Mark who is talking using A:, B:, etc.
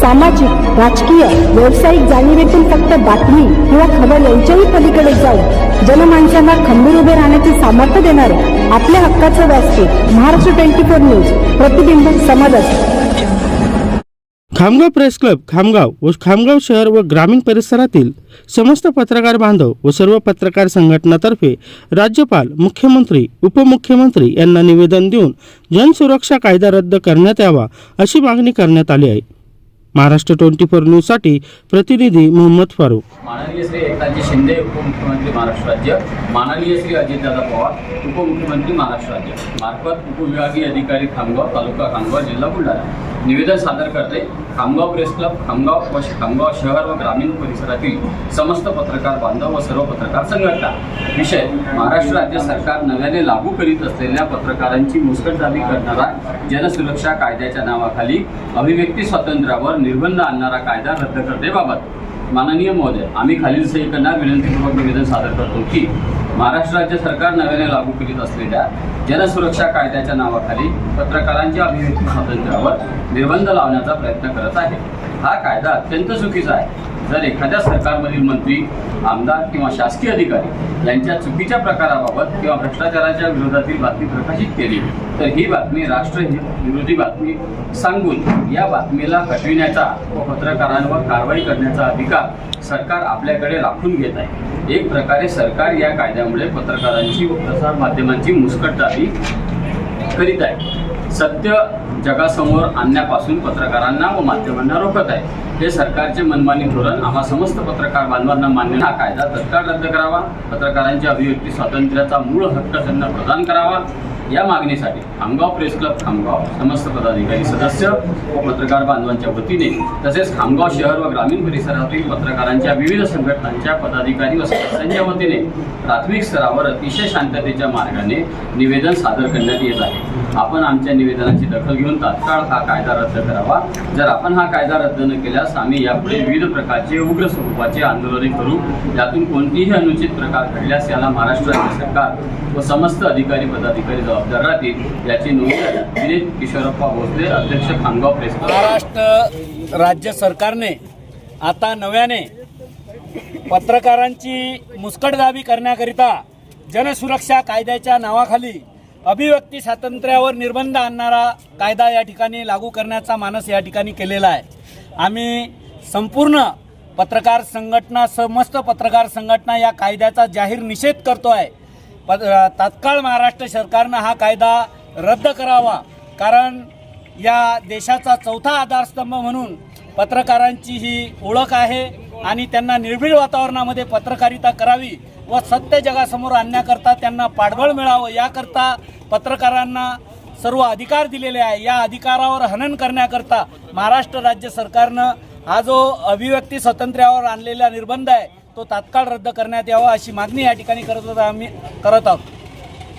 A: सामाजिक राजकीय व्यावसायिक जाणीवेतून फक्त बातमी किंवा खबर यांच्याही पलीकडे जाऊन जनमानसांना खंबीर उभे राहण्याचे सामर्थ्य देणारे आपल्या हक्काचं व्यासपीठ महाराष्ट्र ट्वेंटी फोर न्यूज प्रतिबिंब समाजात
B: खामगाव प्रेस क्लब खामगाव व खामगाव शहर व ग्रामीण परिसरातील समस्त पत्रकार बांधव व सर्व पत्रकार संघटनातर्फे राज्यपाल मुख्यमंत्री उपमुख्यमंत्री यांना निवेदन देऊन जनसुरक्षा कायदा रद्द करण्यात यावा अशी मागणी करण्यात आली आहे. महाराष्ट्र ट्वेंटी फोर न्यूजसाठी प्रतिनिधी मोहम्मद फारूक.
C: माननीय श्री एकनाथजी शिंदे उपमुख्यमंत्री महाराष्ट्र राज्य. माननीय श्री अजितदादा पवार उपमुख्यमंत्री महाराष्ट्र राज्य. मार्फत उपविभागीय अधिकारी खामगाव तालुका खामगाव जिल्हा बुलढाणा. निवेदन सादर करते खामगाव प्रेस क्लब खामगाव व खामगाव शहर व ग्रामीण परिसरातील समस्त पत्रकार बांधव व सर्व पत्रकार संघटना. विषय महाराष्ट्र राज्य सरकार नव्याने लागू करीत असलेल्या पत्रकारांची मुस्कटदाबी करणारा जनसुरक्षा कायद्याच्या नावाखाली अभिव्यक्ती स्वातंत्र्यावर निर्बंध आणणारा कायदा रद्द करतेबाबत माननीय महोदय आम्ही खालील सैनिकांना विनंतीपूर्वक निवेदन सादर करतो की महाराष्ट्र राज्य सरकार नव्याने लागू करीत असलेल्या जनसुरक्षा कायद्याच्या नावाखाली पत्रकारांच्या अभिव्यक्ती स्वातंत्र्यावर निर्बंध लावण्याचा प्रयत्न करत आहे. हा कायदा अत्यंत चुकीचा आहे. जर एखाद्या सरकारमधील मंत्री आमदार किंवा शासकीय अधिकारी यांच्या चुकीच्या प्रकाराबाबत किंवा भ्रष्टाचाराच्या विरोधातील बातमी प्रकाशित केली तर ही बातमी राष्ट्रहित विरोधी बातमी सांगून या बातमीला हटविण्याचा व पत्रकारांवर कारवाई करण्याचा अधिकार सरकार आपल्याकडे राखून घेत आहे. एक प्रकारे सरकार या कायद्यामुळे पत्रकारांची व प्रसार माध्यमांची मुस्कटदाबी करीत आहे. सत्य जगासमोर आणण्यापासून पत्रकारांना व माध्यमांना रोखत आहे. हे सरकारचे मनमानी धोरण आम्हा समस्त पत्रकार बांधवांना मान्य हा कायदा तत्काळ रद्द करावा. पत्रकारांच्या अभिव्यक्ती स्वातंत्र्याचा मूळ हक्क त्यांना प्रदान करावा. या मागणीसाठी खामगाव प्रेस क्लब खामगाव समस्त पदाधिकारी सदस्य व पत्रकार बांधवांच्या वतीने तसेच खामगाव शहर व ग्रामीण परिसरातील पत्रकारांच्या विविध संघटनांच्या पदाधिकारी व सदस्यांच्या वतीने प्राथमिक स्तरावर अतिशय शांततेच्या मार्गाने निवेदन सादर करण्यात येत आहे. आपण आमच्या निवेदनाची दखल घेऊन तात्काळ हा कायदा रद्द करावा. जर आपण हा कायदा रद्द न केल्यास आम्ही यापुढे विविध प्रकारचे उग्र स्वरूपाचे आंदोलने करू. यातून कोणतीही अनुचित प्रकार घडल्यास याला महाराष्ट्र राज्य सरकार व समस्त अधिकारी पदाधिकारी जबाबदार राहतील याची नोंद दिलीप किशोरप्पा भोसले अध्यक्ष खामगाव प्रेस
D: महाराष्ट्र राज्य सरकारने आता नव्याने पत्रकारांची मुस्कटदाबी करण्याकरिता जनसुरक्षा कायद्याच्या नावाखाली अभिव्यक्ती स्वातंत्र्यावर निर्बंध आणणारा कायदा या ठिकाणी लागू करण्याचा मानस या ठिकाणी केलेला आहे. आम्ही संपूर्ण पत्रकार संघटना समस्त पत्रकार संघटना या कायद्याचा जाहीर निषेध करतो आहे तात्काळ महाराष्ट्र सरकारनं हा कायदा रद्द करावा. कारण या देशाचा चौथा आधारस्तंभ म्हणून पत्रकारांची ही ओळख आहे आणि त्यांना निर्भीड वातावरणामध्ये पत्रकारिता करावी व सत्य जगासमोर आणण्याकरता त्यांना पाठबळ मिळावं याकरता पत्रकारांना सर्व अधिकार दिलेले आहे. या अधिकारावर हनन करण्याकरता महाराष्ट्र राज्य सरकारनं हा जो अभिव्यक्ती स्वातंत्र्यावर आणलेला निर्बंध आहे तो तात्काळ रद्द करण्यात यावा अशी मागणी या ठिकाणी करत होता आम्ही करत आहोत.